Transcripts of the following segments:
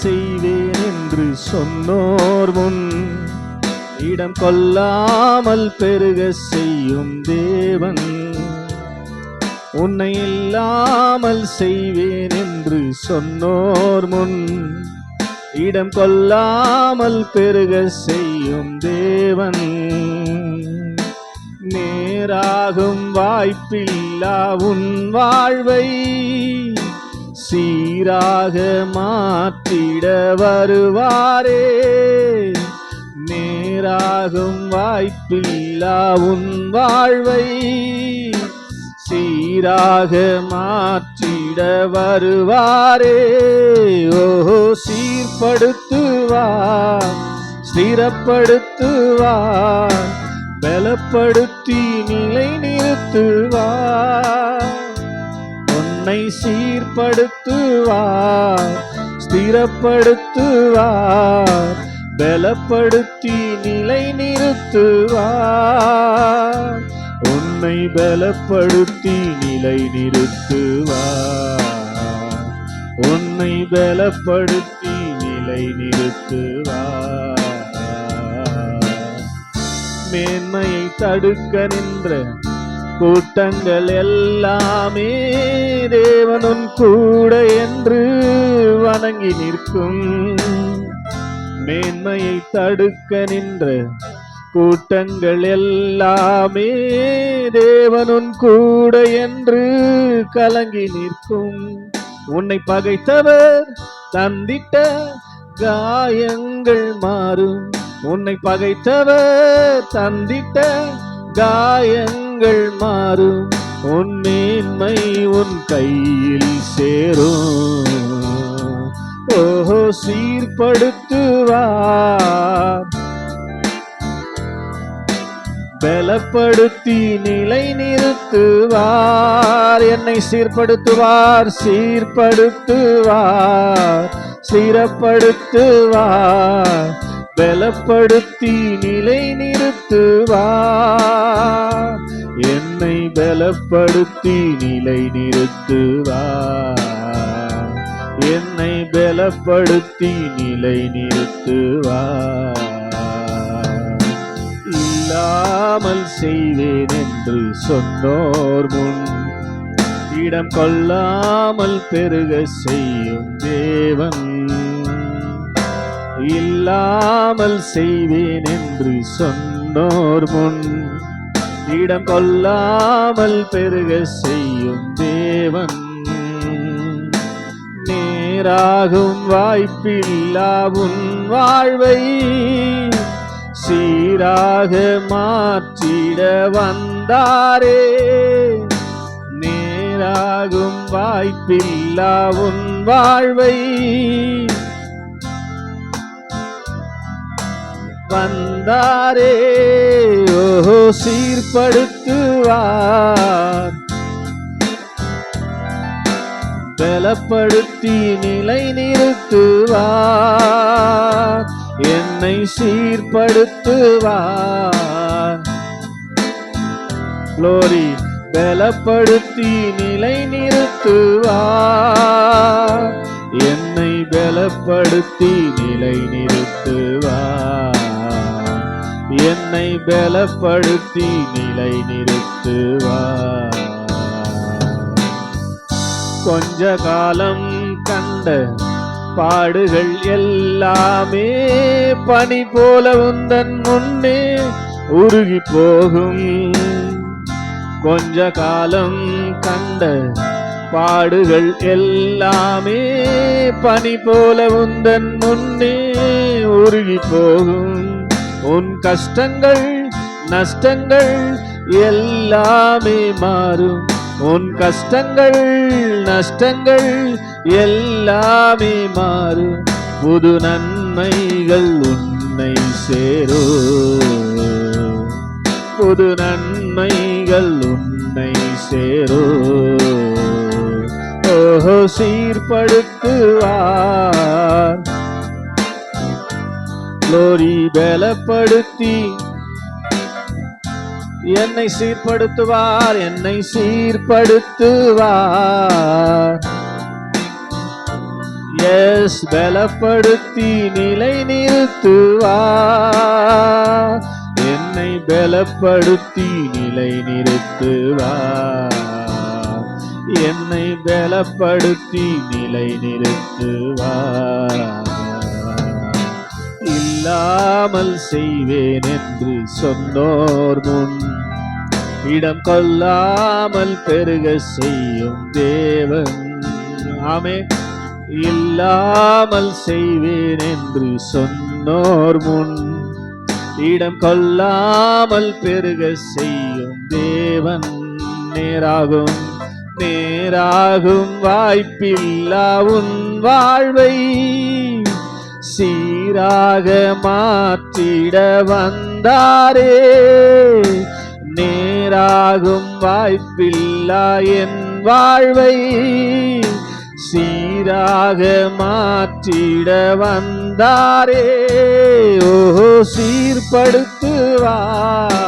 செய்வேன் என்று சொன்னோர் முன். இடம் கொல்லாமல் பெருக செய்யும் தேவன். உன்னை இல்லாமல் செய்வேன் என்று சொன்னோர் முன். இடம் கொல்லாமல் பெருக செய்யும் தேவன். நேராகும் வாய்ப்பில்லா உன் வாழ்வை. சீராக மாற்றிட வருவாரே. நேராகும் வாய்ப்பில்லா உன் வாழ்வை சீராக மாற்றிட வருவாரே. ஓஹோ சீர்படுத்துவார் ஸ்திரப்படுத்துவார் பலப்படுத்தி நிலை நிறுத்துவார் உன்னை சீர்படுத்துவார் ஸ்திரப்படுத்துவார் பலப்படுத்தி நிலை நிறுத்துவார் உன்னை பலப்படுத்தி நிலை நிறுத்துவார் உன்னை பலப்படுத்தி நிலை நிறுத்துவார் மேன்மையை தடுக்க நின்ற கூட்டங்கள் எல்லாமே தேவனும் கூட என்று வணங்கி நிற்கும். மேன்மையை தடுக்க நின்ற கூட்டங்கள் எல்லாமே தேவனும் கூட என்று கலங்கி நிற்கும். உன்னை பகைத்தவர் தந்திட்ட காயங்கள் மாறும். உன்னை பகைத்தவர் தந்திட்ட காயங்கள் மாறும் உன் மேன்மை உன் கையில் சேரும். ஓஹோ சீர்படுத்துவார். பலப்படுத்தி நிலை நிறுத்துவார் என்னை சீர்படுத்துவார் சீர்படுத்துவார் சீரப்படுத்துவார் பலப்படுத்தி நிலை நிறுத்துவார் என்னை பலப்படுத்தி நிலை நிறுத்துவார் என்னை பலப்படுத்தி நிலை நிறுத்துவார் இல்லாமல் செய்வேன் என்று சொன்னோர் முன் இடம் கொள்ளாமல் பெருக செய்யும் தேவன். இல்லாமல் செய்வேன் என்று சொன்னோர் முன் இடம் கொள்ளாமல் பெருக செய்யும் தேவன். நேராகும் வாய்ப்பில்லா உன் வாழ்வை சீராக மாற்றிட வந்தாரே. நேராகும் வாய்ப்பில்லா உன் வாழ்வை வந்தாரே ஓஹோ சீர்படுத்துவார். பலப்படுத்தி நிலை நிறுத்துவார். என்னை சீர்படுத்துவார். லோரி பலப்படுத்தி நிலை நிறுத்துவார். என்னை பலப்படுத்தி நிலை நிறுத்துவார். என்னை பலப்படுத்தி நிலை நிறுத்துவார். கொஞ்ச காலம் கண்ட பாடுகள் எல்லாமே பனி போல உந்தன் முன்னே உருகி போகும். கொஞ்ச காலம் கண்ட பாடுகள் எல்லாமே பனி போல உந்தன் முன்னே உருகி போகும். உன் கஷ்டங்கள் நஷ்டங்கள் எல்லாமே மாறும். உன் கஷ்டங்கள் நஷ்டங்கள் எல்லாமே மாறும். புது நன்மைகள் உன்னை சேரோ புது நன்மைகள் உன்னை சேரோ ஓஹோ சீர்படுத்துவார். லோரி பலப்படுத்தி என்னை சீர்படுத்துவார் என்னை சீர்படுத்துவார். எஸ் பலப்படுத்தி நிலை நிறுத்துவார். என்னை பலப்படுத்தி நிலை நிறுத்துவார். என்னை பலப்படுத்தி நிலை நிறுத்துவார். இல்லாமல் செய்வேன் என்று சொன்னோர் முன். இடம் கொள்ளாமல் பெருக செய்யும் தேவன். ஆமே இல்லாமல் செய்வேன் என்று சொன்னோர் முன். இடம் கொள்ளாமல் பெருக செய்யும் தேவன். நேராகும் நேராகும் வாய்ப்பில்லா உன் வாழ்வை. நீராக மாற்றிட வந்தாரே. நேராகும் வாய்ப்பில்லா என் வாழ்வை சீராக மாற்றிட வந்தாரே. ஓஹோ சீர்படுத்துவார்.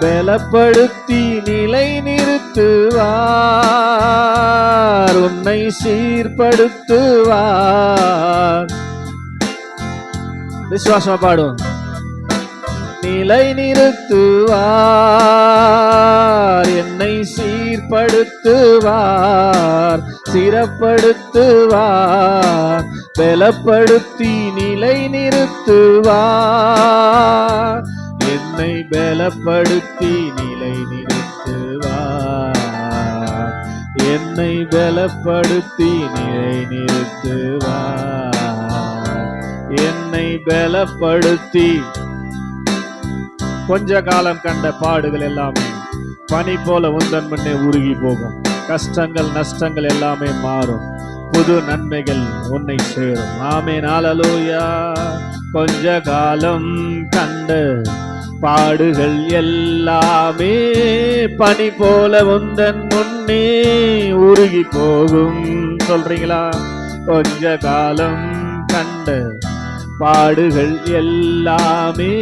பலப்படுத்தி நிலை நிறுத்துவார் உன்னை சீர்படுத்துவார். விசுவாசமா பாடும் நிலை நிறுத்துவார் என்னை சீர்படுத்துவார். சிறப்படுத்துவார். பலப்படுத்தி நிலை நிறுத்துவார் என்னை பலப்படுத்தி நிலை நிறுத்துவார் என்னை பலப்படுத்தி நிலை நிறுத்துவார் என்னை பலப்படுத்தி. கொஞ்ச காலம் கண்ட பாடுகள் எல்லாமே பனி போல உந்தன் முன்னே உருகி போகும். கஷ்டங்கள் நஷ்டங்கள் எல்லாமே மாறும். புது நன்மைகள் உன்னை சேரும். ஆமே நாளலூயா கொஞ்ச காலம் கண்ட பாடுகள் எல்லாமே பனி போல உந்தன் முன்னே உருகி போகும். சொல்றீங்களா? கொஞ்ச காலம் கண்ட பாடுகள் எல்லாமே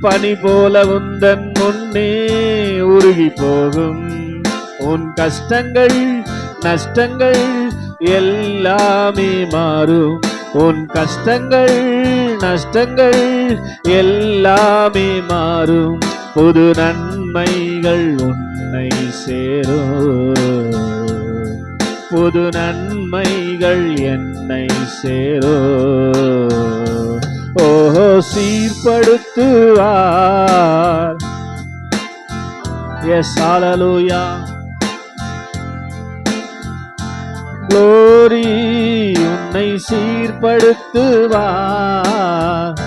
பனி போல உந்தன் முன்னே உருகி போகும். உன் கஷ்டங்கள் நஷ்டங்கள் எல்லாமே மாறும். உன் கஷ்டங்கள் நஷ்டங்கள் எல்லாமே மாறும். புது நன்மைகள் உன்னை சேரும். புது நன்மைகள் என்னை சேரும். ஓஹோ சீர்படுத்துவார். எஸ் ஆலலூயா glory உன்னை சீர்படுத்துவார்.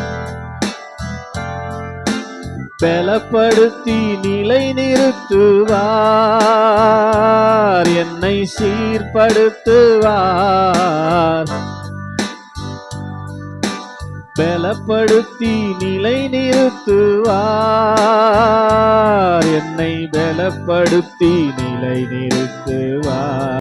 பலப்படுத்தி நிலை நிறுத்துவார். என்னை சீர்படுத்துவார். பலப்படுத்தி நிலை நிறுத்துவார். என்னை பலப்படுத்தி நிலை நிறுத்துவார்.